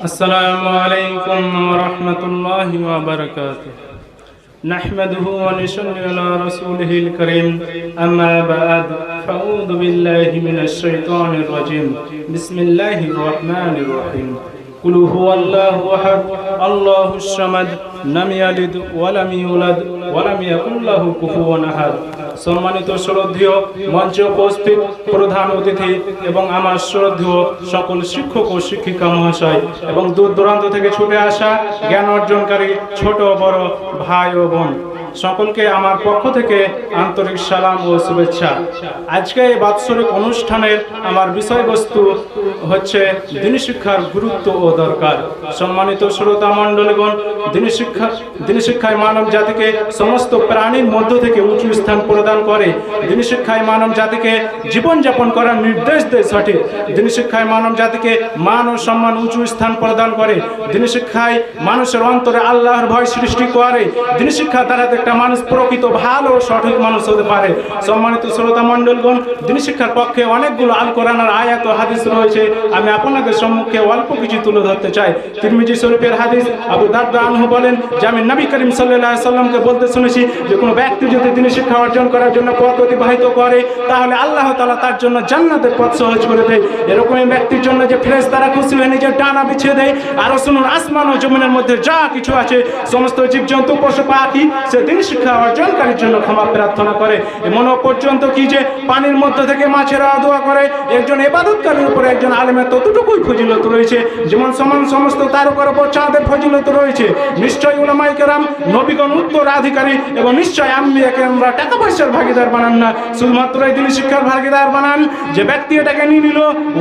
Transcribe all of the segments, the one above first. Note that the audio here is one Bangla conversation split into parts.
السلام عليكم ورحمة الله وبركاته. نحمده ونصلي على رسوله الكريم. أما بعد فأعوذ بالله من الشيطان الرجيم. بسم الله الرحمن الرحيم. قل هو الله أحد الله الصمد নাম ইয়ালিদ ওয়া লাম ইউলাদ ওয়া লাম কুফুওয়ান আহাদ। সম্মানিত শ্রদ্ধেয় মঞ্চ উপস্থিত প্রধান অতিথি এবং আমার শ্রদ্ধেয় সকল শিক্ষক ও শিক্ষিকা মহাশয় এবং দূর দূরান্ত থেকে ছুটে আসা জ্ঞান অর্জনকারী ছোট বড় ভাই ও বোন, সকলকে আমার পক্ষ থেকে আন্তরিক সালাম ও শুভেচ্ছা। আজকে এই বাৎসরিক অনুষ্ঠানের আমার বিষয়বস্তু হচ্ছে দিনী শিক্ষার গুরুত্ব ও দরকার। সম্মানিত শ্রোতা মণ্ডলীগণ দিনী শিক্ষা দিনী শিক্ষায় মানব জাতিকে সমস্ত প্রাণীর মধ্য থেকে উঁচু স্থান প্রদান করে। দিনী শিক্ষায় মানব জাতিকে জীবনযাপন করার নির্দেশ দেয় সঠিক। দিনী শিক্ষায় মানব জাতিকে মান ও সম্মান উঁচু স্থান প্রদান করে। দিনী শিক্ষায় মানুষের অন্তরে আল্লাহর ভয় সৃষ্টি করে। দিনী শিক্ষা দ্বারা একটা মানুষ প্রকৃত ভালো সঠিক মানুষ হতে পারে। সম্মানিত শ্রোতা মণ্ডলগণ দিনী শিক্ষার পক্ষে অনেকগুলো আল কোরআনের আয়াত হাদিস রয়েছে। আমি আপনাদের সম্মুখে অল্প কিছু তুলে ধরতে চাই। তিরমিজি শরীফের হাদিস আবু দারদা আনহু বলেন যে আমি নবী করিম আলাইহি সাল্লামকে বলতে শুনেছি যে কোনো ব্যক্তি যদি দিনী শিক্ষা অর্জন করার জন্য পথ অতিবাহিত করে, তাহলে আল্লাহ তাআলা তার জন্য জান্নাতের পথ সহজ করে দেয়। এরকমই ব্যক্তির জন্য যে ফেরেশতারা খুশি হয়ে নিজের ডানা বিছিয়ে দেয়, আরও শুনুন আসমান ও জমিনের মধ্যে যা কিছু আছে, সমস্ত জীবজন্তু, পশু, পাখি, সে দিনী শিক্ষা অর্জনকারীর জন্য ক্ষমা প্রার্থনা করে। এমন পর্যন্ত কি যে পানির মধ্যে থেকে মাছেরা দোয়া করে, একজন এবাদতকারীর উপরে একজন আলেমের ততটুকুই ফজিলত রয়েছে। যেমন সমান সমস্ত তার উপর চাঁদের ফজিলত রয়েছে। নিশ্চয় উলামাই কেরাম, নবীগণ উত্তরাধিকারী এবং নিশ্চয় আমি একে আমরা টাকা পয়সার ভাগিদার বানান না। শুধুমাত্র এই দিনী শিক্ষার ভাগিদার বানান। যে ব্যক্তি এটাকে নিয়ে নিল,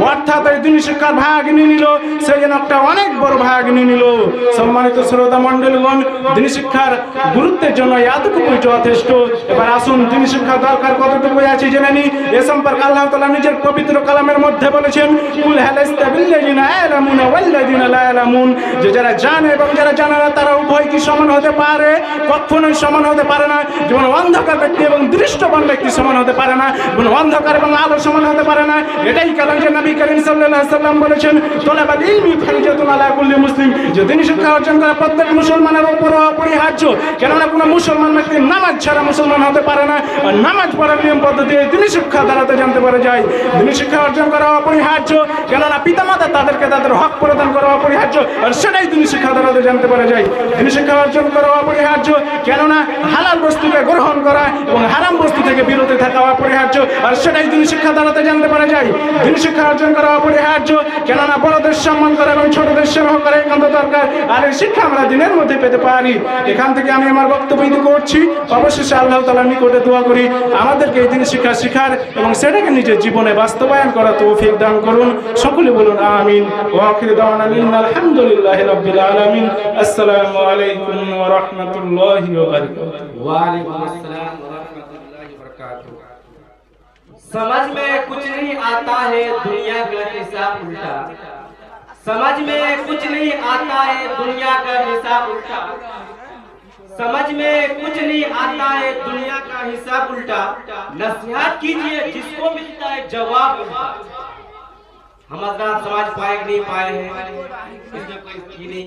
অর্থাৎ এই দিনী শিক্ষার ভাগ নিয়ে নিল সে যেন একটা অনেক বড় ভাগ নিয়ে নিল। সম্মানিত শ্রোতা মণ্ডলগণ দিনী শিক্ষার গুরুত্বের জন্য এতটুকুই যথেষ্ট। এবার আসুন দিনী শিক্ষার দরকার কতটুকু আছে জেনে নি এ সম্পর্কে আল্লাহ তাআলা নিজের পবিত্র কালামের মধ্যে বলেছেন, কুল হালাস্তাবিল্লাযিনা ইয়ালামুনা ওয়াল্লাযিনা লা ইয়ালামুন। যে যারা জানে এবং যারা জানে না, তারা উভয় কি সমান হতে পারে? কখনোই সমান হতে পারে না। যেমন অন্ধকার ব্যক্তি এবং দৃষ্টবান ব্যক্তি সমান হতে পারে না। যেমন অন্ধকার এবং আলো সমান হতে পারে না। এটাই কারণ যে নবী করিম সাল্লাম বলেছেন, তোলাবাদ ইলমি ফারিজাতুন আলা মুসলিম। যে দিনী শিক্ষা অর্জন করা প্রত্যেক মুসলমানের উপর অপরিহার্য। কেননা কোনো মুসলমান ব্যক্তি নামাজ ছাড়া মুসলমান হতে পারে না। আর নামাজ পড়ার নিয়ম পদ্ধতি দিনী শিক্ষা দ্বারাতে জানতে পারা যায়। দিনী শিক্ষা অর্জন করা অপরিহার্য। কেননা পিতামাতা তাদেরকে তাদের হক প্রদান করা অপরিহার্য। আর সেটাই দিনী শিক্ষা দ্বারাতে জানতে পারা যায়। শিক্ষা অর্জন করা অপরিহার্য। কেননা হালাল বস্তুকে গ্রহণ করা এবং হারাম বস্তু থেকে বিরত থাকা অপরিহার্য। আর সেটাই দিনী শিক্ষা দ্বারাতে জানতে পারা যায় দিনী শিক্ষা অর্জন করা অপরিহার্য, কেননা বড়দের সম্মান করা এবং ছোটদের স্নেহ করা একান্ত দরকার। আর এই শিক্ষা আমরা দিনের মধ্যে পেতে পারি। এখান থেকে আমি আমার বক্তব্য করছি। অবশেষে আল্লাহ তালার নিকটে দোয়া করি। আমাদেরকে এই দিন শিক্ষা শিখার এবং সেটাকে নিজের জীবনে বাস্তবায়ন করা তৌফিক দান করুন। সকলে বলুন, আমিন। ওয়াখির দাওয়ানা আলহামদুলিল্লাহি রাব্বিল আলামিন। আসসালামু আলাইকুম ওয়া রাহমাতুল্লাহি ওয়া বারাকাতুহু वालेकुम अस्सलाम व रहमतुल्लाहि व बरकातुहू समझ में कुछ नहीं आता है दुनिया का हिसाब उल्टा समझ में कुछ नहीं आता है दुनिया का हिसाब उल्टा समझ में कुछ नहीं आता है दुनिया का हिसाब उल्टा नसीहत कीजिए जिसको मिलता है जवाब उल्टा हम हजरात समाज पाए कि नहीं पाए हैं इसमें कोई की नहीं